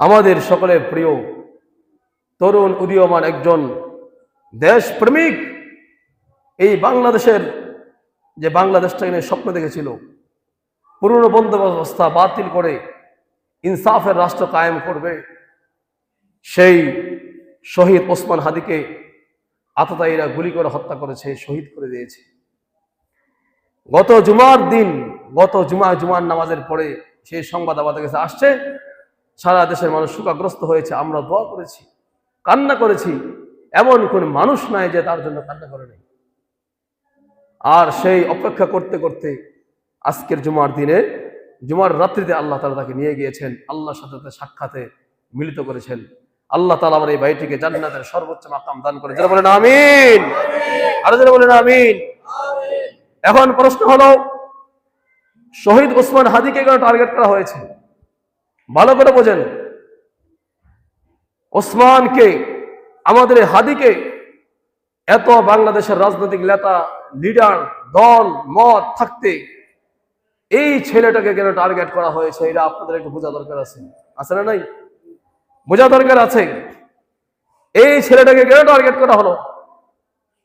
আমাদের সকলের প্রিয় তরুণ উদীয়মান একজন দেশপ্রেমিক এই বাংলাদেশের যে বাংলাদেশটা এনে স্বপ্ন দেখেছিল, পুরনো বন্দোবস্তা বাতিল করে ইনসাফের রাষ্ট্র কায়েম করবে, সেই শহীদ ওসমান হাদিকে আততায়ীরা গুলি করে হত্যা করেছে, শহীদ করে দিয়েছে। গত জুমার দিন, গত জুমা জুমার নামাজের পরে সেই সংবাদ আমাদের কাছে আসছে সারা দেশের মানুষ শোকাগ্রস্ত হয়েছে, আমরা দোয়া করেছি, কান্না করেছি। এমন কোন মানুষ নাই যে তার জন্য কান্না করে নেই। আর সেই অপেক্ষা করতে করতে আজকের জুমার দিনে, জুমার রাত্রিতে আল্লাহ তালা তাকে নিয়ে গিয়েছেন, আল্লাহর সাথে সাক্ষাতে মিলিত করেছেন। আল্লাহ তালা আমার এই ভাইটিকে জান্নাতের সর্বোচ্চ মাকাম দান করে যারা বলেন, আমিন। আরও যারা বলেন, আমিন। এখন প্রশ্ন হলো, শহীদ ওসমান হাদিকে কেন টার্গেট করা হয়েছে? ভালো করে বোঝেন। ওসমানকে, আমাদের হাদিকে, এত বাংলাদেশের রাজনৈতিক নেতা, লিডার, দল, মত থাকতে এই ছেলেটাকে কেন টার্গেট করা হয়েছে, এটা আপনাদের একটু বোঝা দরকার আছে। আছে না নাই? বোঝা দরকার আছে। এই ছেলেটাকে কেন টার্গেট করা হলো?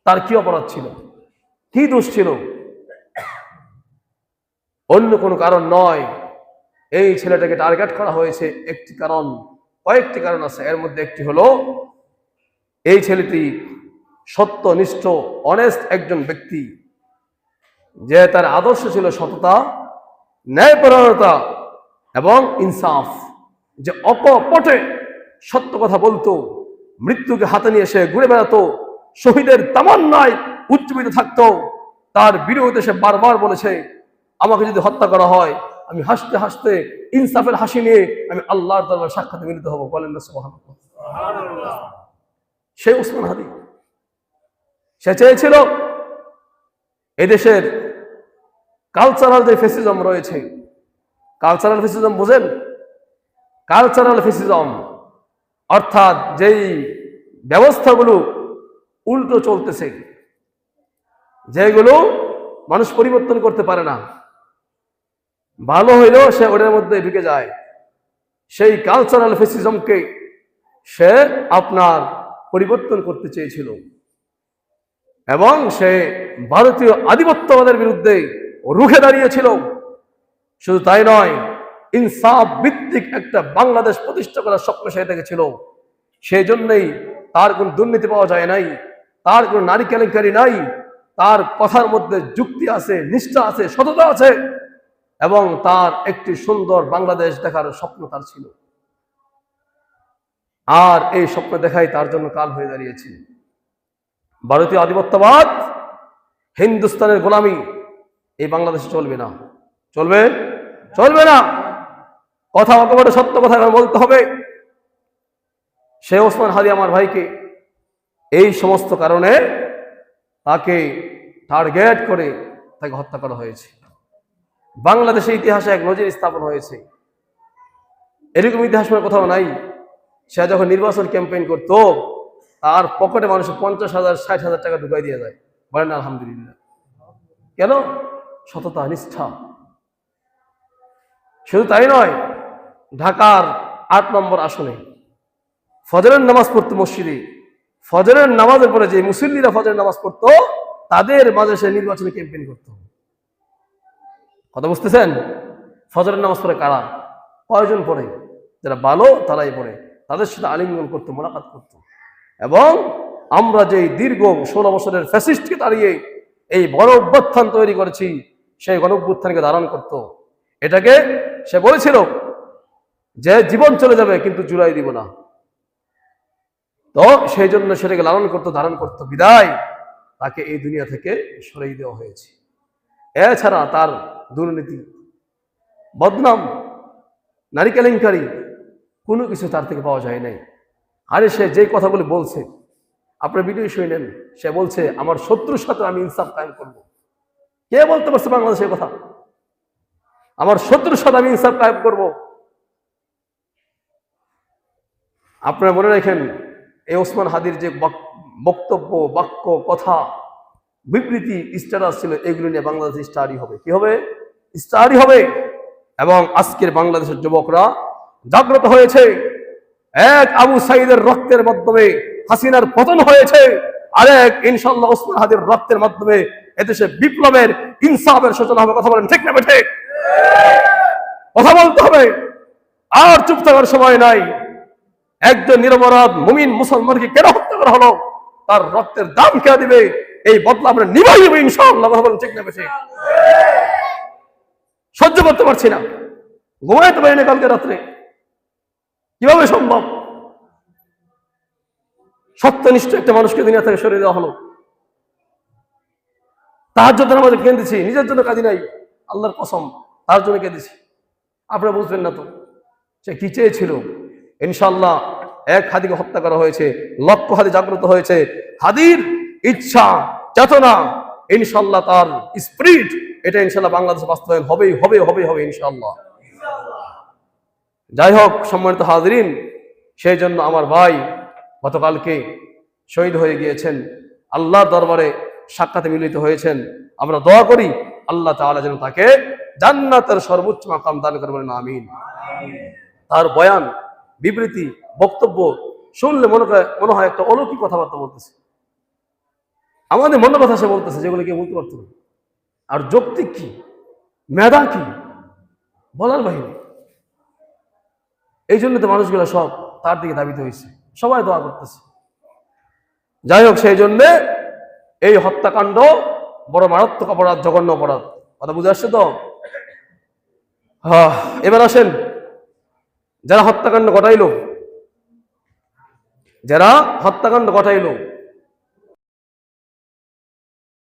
তার কি অপরাধ ছিল? কি দোষ ছিল? অন্য কোনো কারণ নয়। এই ছেলেটাকে টার্গেট করা হয়েছে একটি কারণ, কয়েকটি কারণ আছে। এর মধ্যে একটি হলো, এই ছেলেটি সত্যনিষ্ঠ অনেস্ট একজন ব্যক্তি। যে তার আদর্শ ছিল সততা, ন্যায়পরায়ণতা এবং ইনসাফ। যে অকপটে সত্য কথা বলতো, মৃত্যুকে হাতে নিয়ে সে ঘুরে বেড়াতো, শহীদের তামান্নায় উজ্জীবিত থাকতো, তার বিরোধে সে বারবার বলেছে, আমাকে যদি হত্যা করা হয় আমি হাসতে হাসতে ইনসাফের হাসি নিয়ে আমি আল্লাহর দরবার সাক্ষাৎ মিলিত হব, বলেন না সুবহানাল্লাহ। সে উসমান হাদি, সে চেয়েছিল এদেশের কালচারাল যে ফেসিজম রয়েছে কালচারাল ফেসিজম বোঝেন কালচারাল ফেসিজম অর্থাৎ যেই ব্যবস্থাগুলো উল্টো চলতেছে, যেগুলো মানুষ পরিবর্তন করতে পারে না ভালো হইলেও সে ওটার মধ্যে ঢুকে যায়। সেই কালচারাল ফেসিজমকে সে আপনার পরিবর্তন করতে চেয়েছিল। এবং সে ভারতীয় আধিপত্যবাদের বিরুদ্ধে রুখে দাঁড়িয়েছিল। শুধু তাই নয়, ইনসাফ ভিত্তিক একটা বাংলাদেশ প্রতিষ্ঠা করার স্বপ্ন সে দেখেছিল সেই জন্যই তার কোনো দুর্নীতি পাওয়া যায় নাই, তার কোনো নারী কেলেঙ্কারি নাই, তার কথার মধ্যে যুক্তি আছে, নিষ্ঠা আছে, সততা আছে। এবং তার একটি সুন্দর বাংলাদেশ দেখার স্বপ্ন তার ছিল। আর এই স্বপ্ন দেখাই তার জন্য কাল হয়ে দাঁড়িয়েছে। ভারতীয় আধিপত্যবাদ, হিন্দুস্তানের গোলামি, এই বাংলাদেশে চলবে না। চলবে? চলবে না। কথা একেবারে সত্য কথা বলতে হবে। সে ওসমান হাদি আমার ভাইকে এই সমস্ত কারণে তাকে টার্গেট করে তাকে হত্যা করা হয়েছে। বাংলাদেশের ইতিহাসে এক নজির স্থাপন হয়েছে। এরকম ইতিহাস কোথাও নাই। সে যখন নির্বাচন ক্যাম্পেইন করতো, তার পকেটে মানুষ পঞ্চাশ হাজার, ষাট হাজার টাকা ঢুকাই দিয়ে যায়। বলেন, আলহামদুলিল্লাহ। কেন? সততা, নিষ্ঠা। শুধু তাই নয়, ঢাকার আট নম্বর আসনে ফজরের নামাজ পড়তো মসজিদে। ফজরের নামাজের পরে যে মুসল্লিরা ফজরের নামাজ পড়তো, তাদের মাঝে সে নির্বাচনী ক্যাম্পেইন করতো। কথা বুঝতেছেন? ফজরের নামাজ পড়ে কারা? কয়জন পড়ে? যারা ভালো, তারাই পড়ে। তাদের সাথে আলিঙ্গন করতো, মোলাকাত করতো। এবং আমরা যে দীর্ঘ ষোলো বছরের ফ্যাসিস্টকে দাঁড়িয়ে এই বড় অভ্যুত্থান তৈরি করেছি, সেই গণ অভ্যুত্থানকে ধারণ করত। এটাকে সে বলেছিল যে জীবন চলে যাবে, কিন্তু জুলাই দিব না। তো সেই জন্য সেটাকে লালন করতো, ধারণ করতো। বিদায় তাকে এই দুনিয়া থেকে সরিয়ে দেওয়া হয়েছে। এছাড়া তার দুর্নীতি, বদনাম নারী কেলেঙ্কারি কোনো কিছু তার থেকে পাওয়া যায় নাই। আরে সে যে কথাগুলো বলছে, আপনার ভিডিও শুনেন সে বলছে, আমার শত্রুর সাথে আমি ইনসাফ কায়েম করব। কে বলতে পারছে বাংলাদেশের কথা? আমার শত্রুর সাথে আমি ইনসাফ কায়েম করব। আপনারা মনে রাখেন, এই ওসমান হাদির যে বক- বক্তব্য, বাক্য, কথা বিবৃতি, স্ট্যাটাস ছিল, এগুলো নিয়ে বাংলাদেশ স্টাডি হবে। কি হবে? স্টাডি হবে। এবং আজকের বাংলাদেশের যুবকরা জাগ্রত হয়েছে। এক আবু সাইদের রক্তের মাধ্যমে হাসিনার পতন হয়েছে। আরেক ইনশাল্লাহ ওসমান হাদির রক্তের মাধ্যমে এদেশে বিপ্লবের, ইনসাফের সূচনা হবে। কথা বলেন, ঠিক না বেঠে? কথা বলতে হবে। আর চুপ থাকার সময় নাই। একজন নিরপরাধ মুমিন মুসলমানকে কেন হত্যা করা হলো? তার রক্তের দাম কে দিবে? এই বদলা আমরা নিবাই হবে ইনশাআল্লাহ। ঠিক না বেঠে? সহ্য করতে পারছি না। ঘুমাইতে পারি না কালকে রাত্রে। কীভাবে সম্ভব? সত্যনিষ্ঠ একটা মানুষকে দুনিয়া থেকে সরিয়ে দেওয়া হলো। তার জন্য আমাদের কেঁদেছি নিজের জন্য কাজী নাই। আল্লাহর কসম তার জন্য কেঁদেছি আপনারা বুঝবেন না তো। সে কি চেয়েছিল? ইনশাল্লাহ এক হাদিকে হত্যা করা হয়েছে, লক্ষ হাদি জাগ্রত হয়েছে। হাদির ইচ্ছা, চেতনা ইনশাল্লাহ তার স্পিরিট, এটা ইনশাল্লাহ বাংলাদেশ বাস্তবায়ন হবেই হবে হবে হবে ইনশাল্লাহ যাই হোক, সম্মানিত হাজরিন, সেই জন্য আমার ভাই গতকালকে শহীদ হয়ে গিয়েছেন, আল্লাহর দরবারে সাক্ষাতে মিলিত হয়েছেন। আমরা দোয়া করি, আল্লাহ তাআলা যেন তাকে জান্নাতের সর্বোচ্চ মাকাম দান করবেন আমিন। তার বয়ান, বিবৃতি, বক্তব্য শুনলে মনে মনে হয় একটা অলৌকিক কথাবার্তা বলতেছে। আমাদের মনে কথা সে বলতেছে, যেগুলো কেউ বলতে পারতো না। আর যৌক্তিক কি? মেধা কি? বলার বাহিনী এই জন্য তো মানুষগুলো সব তার দিকে দাবিত হয়েছে। সবাই দোয়া করতেছে। যাই হোক, সেই জন্যে এই হত্যাকাণ্ড বড় মারাত্মক অপরাধ, জঘন্য অপরাধ। কথা বুঝে আসছে তো? এবার আসেন। যারা হত্যাকাণ্ড ঘটাইল, যারা হত্যাকাণ্ড ঘটাইল